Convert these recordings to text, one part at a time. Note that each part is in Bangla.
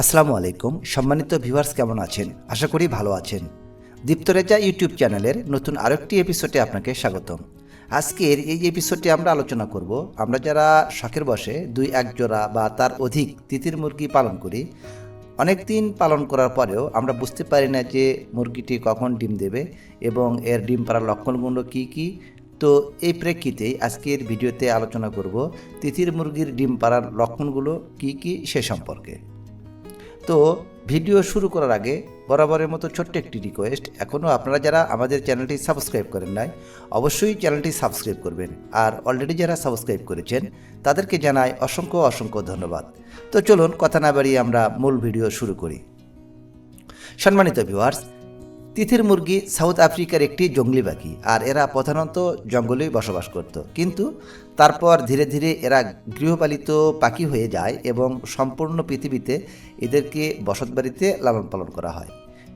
আসসালামু আলাইকুম, সম্মানিত ভিউয়ার্স কেমন আছেন? আশা করি ভালো আছেন। দীপ্তরেজা ইউটিউব চ্যানেলের নতুন আরেকটি এপিসোডে আপনাকে স্বাগতম। আজকের এই এপিসোডটি আমরা আলোচনা করব, আমরা যারা শখের বসে দুই এক জোড়া বা তার অধিক তিতির মুরগি পালন করি, অনেক দিন পালন করার পরেও আমরা বুঝতে পারি না যে মুরগিটি কখন ডিম দেবে এবং এর ডিম পাড়ার লক্ষণগুলো কী কী। তো এই প্রেক্ষিতেই আজকের ভিডিওতে আলোচনা করব, তিতির মুরগির ডিম পাড়ার লক্ষণগুলো কী কী সে সম্পর্কে। তো ভিডিও শুরু করার আগে বরাবরের মতো ছোট্ট একটি রিকোয়েস্ট এখনও আপনারা যারা আমাদের চ্যানেলটি সাবস্ক্রাইব করেন নাই, অবশ্যই চ্যানেলটি সাবস্ক্রাইব করবেন। আর অলরেডি যারা সাবস্ক্রাইব করেছেন, তাদেরকে জানাই অসংখ্য অসংখ্য ধন্যবাদ। তো চলুন, কথা না বাড়িয়ে আমরা মূল ভিডিও শুরু করি। সম্মানিত ভিউয়ার্স তিথির মুরগি সাউথ আফ্রিকার একটি জঙ্গলি পাখি, আর এরা প্রধানত জঙ্গলেই বসবাস করত। কিন্তু তারপর ধীরে ধীরে এরা গৃহপালিত পাখি হয়ে যায় এবং সম্পূর্ণ পৃথিবীতে এদেরকে বসতবাড়িতে লালন পালন করা হয়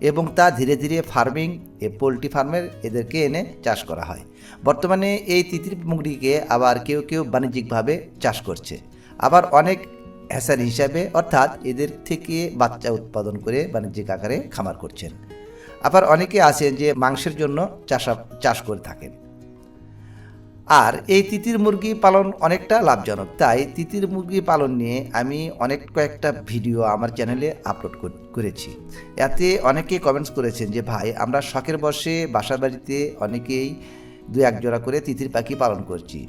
এবং তা ধীরে ধীরে ফার্মিং, এ পোলট্রি ফার্মের এদেরকে এনে চাষ করা হয়। বর্তমানে এই তিতির মুরগিকে আবার কেউ কেউ বাণিজ্যিকভাবে চাষ করছে। আবার অনেক হ্যাসার হিসাবে অর্থাৎ এদের থেকে বাচ্চা উৎপাদন করে বাণিজ্যিক আকারে খামার করছেন। আবার অনেকে আছেন যে মাংসের জন্য চাষা চাষ করে থাকেন। আর এই তিতির মুরগি পালন অনেকটা লাভজনক। তাই তিতির মুরগি পালন নিয়ে আমি অনেক কয়েকটা ভিডিও আমার চ্যানেলে আপলোড কর- করেছি। এতে অনেকে কমেন্টস করেছেন যে, ভাই, আমরা শখের বসে বাসা বাড়িতে অনেকেই দু এক জোড়া করে তিতির পাখি পালন করছি।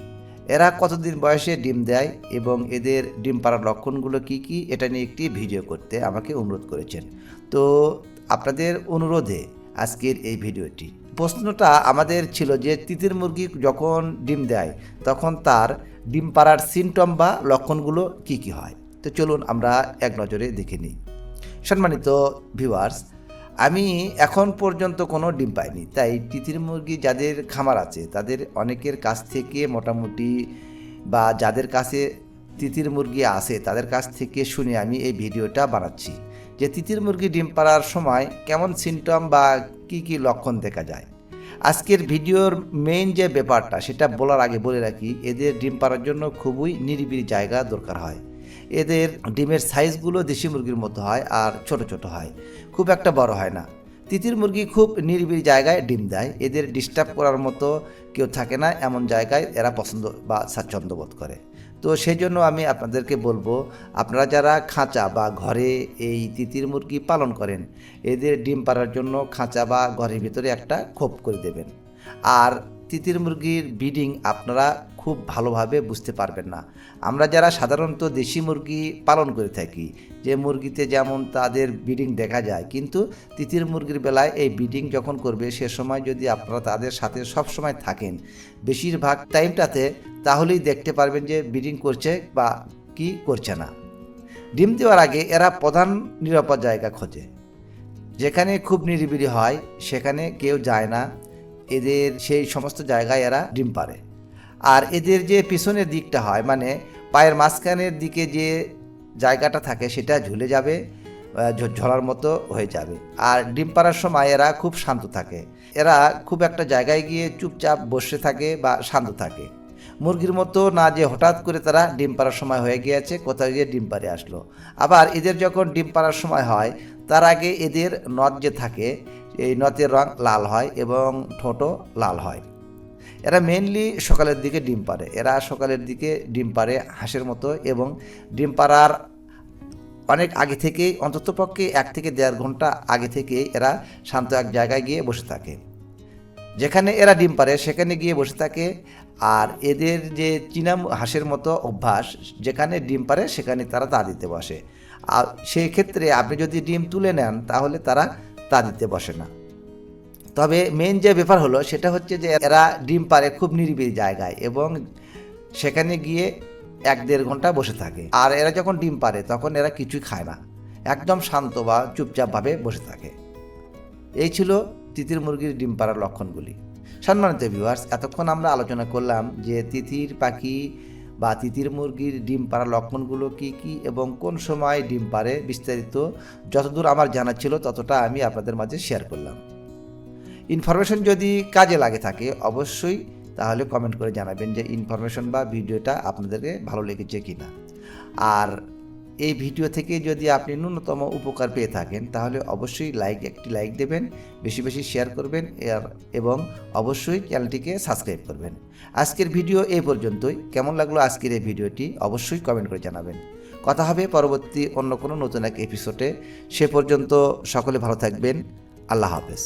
এরা কতদিন বয়সে ডিম দেয় এবং এদের ডিম পাড়ার লক্ষণগুলো কি কি, এটা নিয়ে একটি ভিডিও করতে আমাকে অনুরোধ করেছেন। তো আপনাদের অনুরোধে আজকের এই ভিডিওটি। প্রশ্নটা আমাদের ছিল যে, তিতির মুরগি যখন ডিম দেয়, তখন তার ডিম পাড়ার সিমটম বা লক্ষণগুলো কি কি হয়? তো চলুন আমরা এক নজরে দেখে নিই। সম্মানিত ভিউয়ার্স আমি এখন পর্যন্ত কোনো ডিম পাইনি। তাই তিতির মুরগি যাদের খামার আছে, তাদের অনেকের কাছ থেকে মোটামুটি বা যাদের কাছে তিতির মুরগি আছে, তাদের কাছ থেকে শুনে আমি এই ভিডিওটা বানাচ্ছি। যে তিতির মুরগি ডিম পাড়ার সময় কেমন সিমটম বা কি কি লক্ষণ দেখা যায়? আজকের ভিডিওর মেইন যে ব্যাপারটা, সেটা বলার আগে বলে রাখি, এদের ডিম পাড়ার জন্য খুবই নিরিবিলি জায়গা দরকার হয়। এদের ডিমের সাইজগুলো দেশি মুরগির মতো হয় আর ছোট ছোট হয়। খুব একটা বড় হয় না। তিতির মুরগি খুব নিরিবিলি জায়গায় ডিম দেয়। এদের ডিস্টার্ব করার মতো কেউ থাকে না, এমন জায়গায় এরা পছন্দ বা স্বাচ্ছন্দ্য বোধ করে। তো সেই জন্য আমি আপনাদেরকে বলব, আপনারা যারা খাঁচা বা ঘরে এই তিতির মুরগি পালন করেন, এদের ডিম পাড়ার জন্য খাঁচা বা ঘরের ভিতরে একটা খোপ করে দেবেন। আর তিতির মুরগির ব্রিডিং আপনারা খুব ভালোভাবে বুঝতে পারবেন না। আমরা যারা সাধারণত দেশি মুরগি পালন করে থাকি, যে মুরগিতে যেমন তাদের ব্রিডিং দেখা যায়, কিন্তু তিতির মুরগির বেলায় এই ব্রিডিং যখন করবে, সে সময় যদি আপনারা তাদের সাথে সব সময় থাকেন বেশিরভাগ টাইমটাতে, তাহলেই দেখতে পারবেন যে ব্রিডিং করছে বা কি করছে না। ডিম দেওয়ার আগে এরা প্রধান নিরাপদ জায়গা খোঁজে। যেখানে খুব নিরিবিলি হয়, সেখানে কেউ যায় না। এদের সেই সমস্ত জায়গায় এরা ডিম পারে আর এদের যে পিছনের দিকটা হয় মানে পায়ের মাঝখানের দিকে যে জায়গাটা থাকে, সেটা ঝুলে যাবে ঝরার মতো হয়ে যাবে। আর ডিম পাড়ার সময় এরা খুব শান্ত থাকে। এরা খুব একটা জায়গায় গিয়ে চুপচাপ বসে থাকে বা শান্ত থাকে। মুরগির মতো না যে হঠাৎ করে তারা ডিম পাড়ার সময় হয়ে গিয়েছে, কোথাও গিয়ে ডিম পাড়ে আসলো। আবার এদের যখন ডিম পাড়ার সময় হয়, তার আগে এদের নথ যে থাকে এই নথের রং লাল হয় এবং ঠোঁটও লাল হয়। এরা মেনলি সকালের দিকে ডিম পারে এরা সকালের দিকে ডিম পারে হাঁসের মতো এবং ডিম পাড়ার অনেক আগে থেকেই অন্ততপক্ষে এক থেকে দেড় ঘণ্টা আগে থেকে এরা শান্ত এক জায়গায় গিয়ে বসে থাকে। যেখানে এরা ডিম পারে সেখানে গিয়ে বসে থাকে। আর এদের যে চীনা হাঁসের মতো অভ্যাস, যেখানে ডিম পারে সেখানে তারা তা দিতে বসে। আর সেই ক্ষেত্রে আপনি যদি ডিম তুলে নেন, তাহলে তারা তা দিতে বসে না। তবে মেন যে ব্যাপার হলো, সেটা হচ্ছে যে এরা ডিম পারে খুব নিরিবিলি জায়গায় এবং সেখানে গিয়ে এক দেড় ঘণ্টা বসে থাকে। আর এরা যখন ডিম পারে তখন এরা কিছুই খায় না। একদম শান্ত বা চুপচাপভাবে বসে থাকে। এই ছিল তিতির মুরগির ডিম পাড়ার লক্ষণগুলি। সম্মানিত ভিউয়ার্স এতক্ষণ আমরা আলোচনা করলাম যে তিতির পাখি বা তিতির মুরগির ডিম পাড়ার লক্ষণগুলো কি কি এবং কোন সময় ডিম পারে বিস্তারিত যতদূর আমার জানা ছিল, ততটা আমি আপনাদের মাঝে শেয়ার করলাম। ইনফরমেশন যদি কাজে লাগে থাকে, অবশ্যই তাহলে কমেন্ট করে জানাবেন যে ইনফরমেশন বা ভিডিওটা আপনাদেরকে ভালো লেগেছে কি না আর এই ভিডিও থেকে যদি আপনি ন্যূনতম উপকার পেয়ে থাকেন, তাহলে অবশ্যই লাইক একটি লাইক দেবেন, বেশি বেশি শেয়ার করবেন এবং অবশ্যই চ্যানেলটিকে সাবস্ক্রাইব করবেন। আজকের ভিডিও এই পর্যন্তই। কেমন লাগল আজকের এই ভিডিওটি, অবশ্যই কমেন্ট করে জানাবেন। কথা হবে পরবর্তী অন্য কোনো নতুন এক এপিসোডে সে পর্যন্ত সকলে ভালো থাকবেন। আল্লাহ হাফেজ।